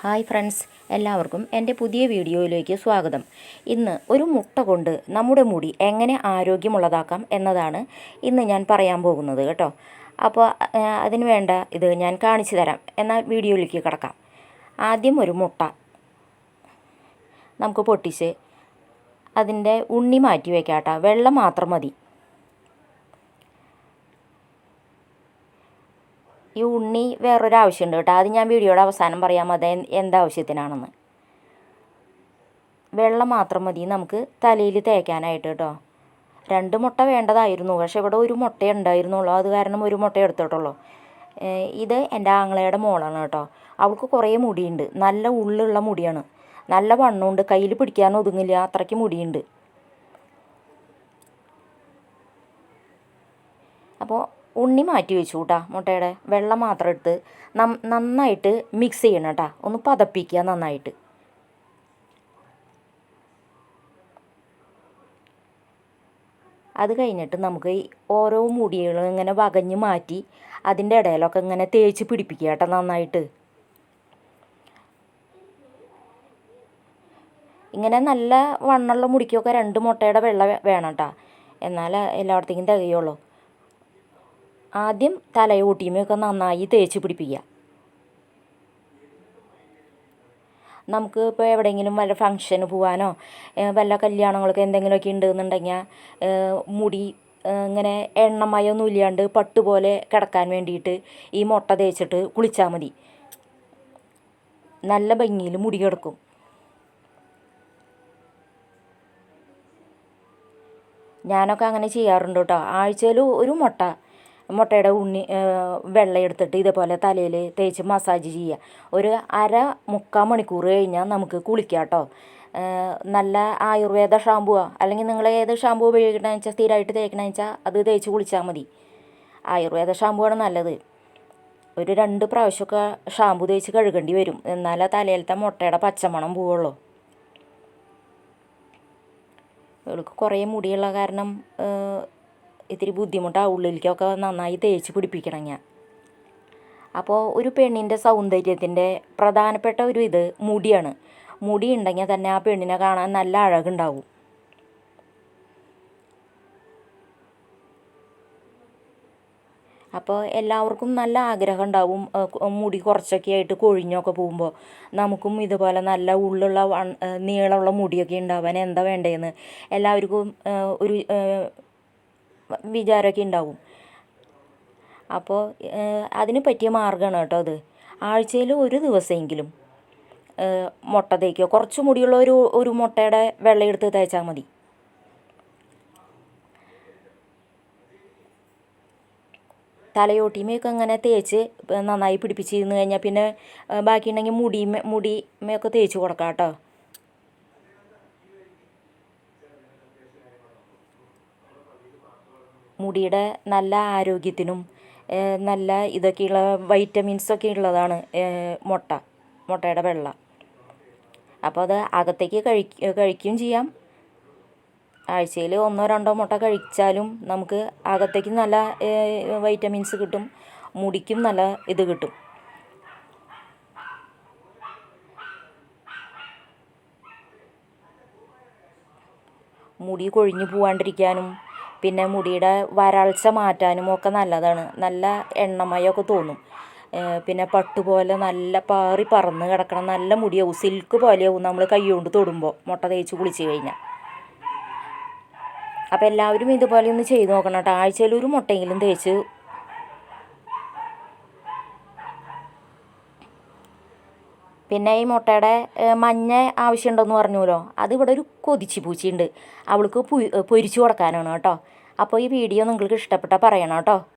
Hi friends എല്ലാവർക്കും എന്റെ പുതിയ വീഡിയോയിലേക്ക് സ്വാഗതം. ഇന്ന് ഒരു മുട്ട കൊണ്ട് നമ്മുടെ മുടി എങ്ങനെ ആരോഗ്യമുള്ളതാക്കാം എന്നതാണ് ഇന്ന് ഞാൻ പറയാൻ പോകുന്നത് കേട്ടോ. അപ്പോൾ അതിന് വേണ്ട ഇത് ഞാൻ കാണിച്ചു തരാം. എന്നാൽ വീഡിയോയിലേക്ക് കിടക്കാം. ആദ്യം ഒരു മുട്ട നമുക്ക് പൊട്ടിച്ച് അതിന്റെ ഉണ്ണി മാറ്റി വെക്കാം കേട്ടോ. വെള്ളം മാത്രം മതി. ഈ ഉണ്ണി വേറൊരു ആവശ്യമുണ്ട് കേട്ടോ. അത് ഞാൻ വീഡിയോയുടെ അവസാനം പറയാം. അത് എന്ത് എന്താവശ്യത്തിനാണെന്ന്. വെള്ളം മാത്രം മതി. നമുക്ക് തലയിൽ തേക്കാനായിട്ട് കേട്ടോ. രണ്ട് മുട്ട വേണ്ടതായിരുന്നു. പക്ഷെ ഇവിടെ ഒരു മുട്ട ഉണ്ടായിരുന്നുള്ളൂ. അത് കാരണം ഒരു മുട്ട എടുത്തിട്ടുള്ളൂ. ഇത് എന്റെ ആങ്ങളയുടെ മോളാണ് കേട്ടോ. അവൾക്ക് കുറേ മുടിയുണ്ട്. നല്ല ഉള്ളുള്ള മുടിയാണ്. നല്ല വണ്ണമുണ്ട്. കയ്യിൽ പിടിക്കാൻ ഒതുങ്ങില്ല അത്രയ്ക്ക് മുടിയുണ്ട് അപ്പോൾ ഉണ്ണി മാറ്റി വെച്ചു കേട്ടാ മുട്ടയുടെ വെള്ളം മാത്രം എടുത്ത് നന്നായിട്ട് മിക്സ് ചെയ്യണം കേട്ടാ ഒന്ന് പതപ്പിക്കുക നന്നായിട്ട്. അത് കഴിഞ്ഞിട്ട് നമുക്ക് ഓരോ മുടികളും ഇങ്ങനെ വകഞ്ഞ് മാറ്റി അതിന്റെ ഇടയിലൊക്കെ ഇങ്ങനെ തേച്ച് പിടിപ്പിക്കുക കേട്ടോ നന്നായിട്ട്. ഇങ്ങനെ നല്ല വണ്ണമുള്ള മുടിക്കൊക്കെ രണ്ട് മുട്ടയുടെ വെള്ള വേണം കേട്ടോ എന്നാലേ എല്ലായിടത്തേക്കും തികയുള്ളൂ. ആദ്യം തലയോട്ടിയുമൊക്കെ നന്നായി തേച്ച് പിടിപ്പിക്കുക. നമുക്ക് ഇപ്പോൾ എവിടെയെങ്കിലും വല്ല ഫംഗ്ഷന് പോകാനോ വല്ല കല്യാണങ്ങളൊക്കെ എന്തെങ്കിലുമൊക്കെ ഉണ്ടെന്നുണ്ടെങ്കിൽ മുടി ഇങ്ങനെ എണ്ണമയൊന്നും ഇല്ലാണ്ട് പട്ടുപോലെ കിടക്കാൻ വേണ്ടിയിട്ട് ഈ മുട്ട തേച്ചിട്ട് കുളിച്ചാൽ മതി. നല്ല ഭംഗിയിൽ മുടി കിടക്കും. ഞാനൊക്കെ അങ്ങനെ ചെയ്യാറുണ്ട് കേട്ടോ. ആഴ്ചയിൽ ഒരു മുട്ട മുട്ടയുടെ ഉണ്ണി വെള്ളം എടുത്തിട്ട് ഇതേപോലെ തലയിൽ തേച്ച് മസാജ് ചെയ്യുക ഒരു അര മുക്കാൽ മണിക്കൂർ കഴിഞ്ഞാൽ നമുക്ക് കുളിക്കാം കേട്ടോ നല്ല ആയുർവേദ ഷാമ്പുവോ. അല്ലെങ്കിൽ നിങ്ങൾ ഏത് ഷാമ്പു ഉപയോഗിക്കണമെന്ന് വെച്ചാൽ സ്ഥിരമായിട്ട് തേക്കണമെന്ന് വെച്ചാൽ അത് തേച്ച് കുളിച്ചാൽ മതി. ആയുർവേദ ഷാമ്പുവാണ് നല്ലത്. ഒരു രണ്ട് പ്രാവശ്യമൊക്കെ ഷാമ്പു തേച്ച് കഴുകേണ്ടി വരും. എന്നാലേ തലയിലത്തെ മുട്ടയുടെ പച്ചമണം പോവുള്ളൂ. ഇവൾക്ക് കുറേ മുടിയുള്ള കാരണം ഇത്തിരി ബുദ്ധിമുട്ടാണ് ഉള്ളിലേക്കൊക്കെ നന്നായി തേച്ച് പിടിപ്പിക്കണം ഞാൻ. അപ്പോൾ ഒരു പെണ്ണിന്റെ സൗന്ദര്യത്തിന്റെ പ്രധാനപ്പെട്ട ഒരു ഇത് മുടിയാണ്. മുടി ഉണ്ടെങ്കിൽ തന്നെ ആ പെണ്ണിനെ കാണാൻ നല്ല അഴകുണ്ടാവും. അപ്പോൾ എല്ലാവർക്കും നല്ല ആഗ്രഹം ഉണ്ടാവും മുടി കുറച്ചൊക്കെ ആയിട്ട് കൊഴിഞ്ഞൊക്കെ പോകുമ്പോൾ. നമുക്കും ഇതുപോലെ നല്ല ഉള്ളുള്ള നീളമുള്ള മുടിയൊക്കെ ഉണ്ടാവാൻ എന്താ വേണ്ടതെന്ന് എല്ലാവർക്കും ഒരു വിചാരമൊക്കെ ഉണ്ടാവും. അപ്പോൾ അതിന് പറ്റിയ മാർഗമാണ് കേട്ടോ അത്. ആഴ്ചയിൽ ഒരു ദിവസമെങ്കിലും മുട്ട തേക്കുക. കുറച്ച് മുടിയുള്ള ഒരു ഒരു മുട്ടയുടെ വെള്ളയെടുത്ത് തേച്ചാൽ മതി. തലയോട്ടിമയൊക്കെ അങ്ങനെ തേച്ച് നന്നായി പിടിപ്പിച്ചിരുന്ന് കഴിഞ്ഞാൽ പിന്നെ ബാക്കിയുണ്ടെങ്കിൽ മുടിമേ മുടിമയൊക്കെ തേച്ച് കൊടുക്കാം കേട്ടോ. മുടിയുടെ നല്ല ആരോഗ്യത്തിനും നല്ല ഇതൊക്കെയുള്ള വൈറ്റമിൻസൊക്കെ ഉള്ളതാണ് മുട്ട മുട്ടയുടെ വെള്ള. അപ്പോൾ അത് അകത്തേക്ക് കഴിക്കുക കഴിക്കുകയും ചെയ്യാം. ആഴ്ചയിൽ ഒന്നോ രണ്ടോ മുട്ട കഴിച്ചാലും നമുക്ക് അകത്തേക്ക് നല്ല വൈറ്റമിൻസ് കിട്ടും മുടിക്കും നല്ല ഇത് കിട്ടും. മുടി കൊഴിഞ്ഞു പോവാണ്ടിരിക്കാനും പിന്നെ മുടിയുടെ വരൾച്ച മാറ്റാനും ഒക്കെ നല്ലതാണ്. നല്ല എണ്ണമയമൊക്കെ തോന്നും. പിന്നെ പട്ട് പോലെ നല്ല പാറി പറന്ന് കിടക്കണം. നല്ല മുടിയാവും. സിൽക്ക് പോലെയാവും നമ്മൾ കൈ കൊണ്ട് തൊടുമ്പോൾ മുട്ട തേച്ച് കുളിച്ച് കഴിഞ്ഞാൽ അപ്പോൾ എല്ലാവരും ഇതുപോലെ ഒന്ന് ചെയ്ത് നോക്കണം കേട്ടോ. ആഴ്ചയിൽ ഒരു മുട്ടയെങ്കിലും തേച്ച് പിന്നെ ഈ മുട്ടയുടെ മഞ്ഞ ആവശ്യമുണ്ടെന്ന് പറഞ്ഞുല്ലോ അത് ഇവിടെ ഒരു കൊതിച്ച് പൂച്ചയുണ്ട്. അവൾക്ക് പൊരിച്ചു കൊടുക്കാനാണ് കേട്ടോ. അപ്പോൾ ഈ വീഡിയോ നിങ്ങൾക്ക് ഇഷ്ടപ്പെട്ടാൽ പറയണം കേട്ടോ.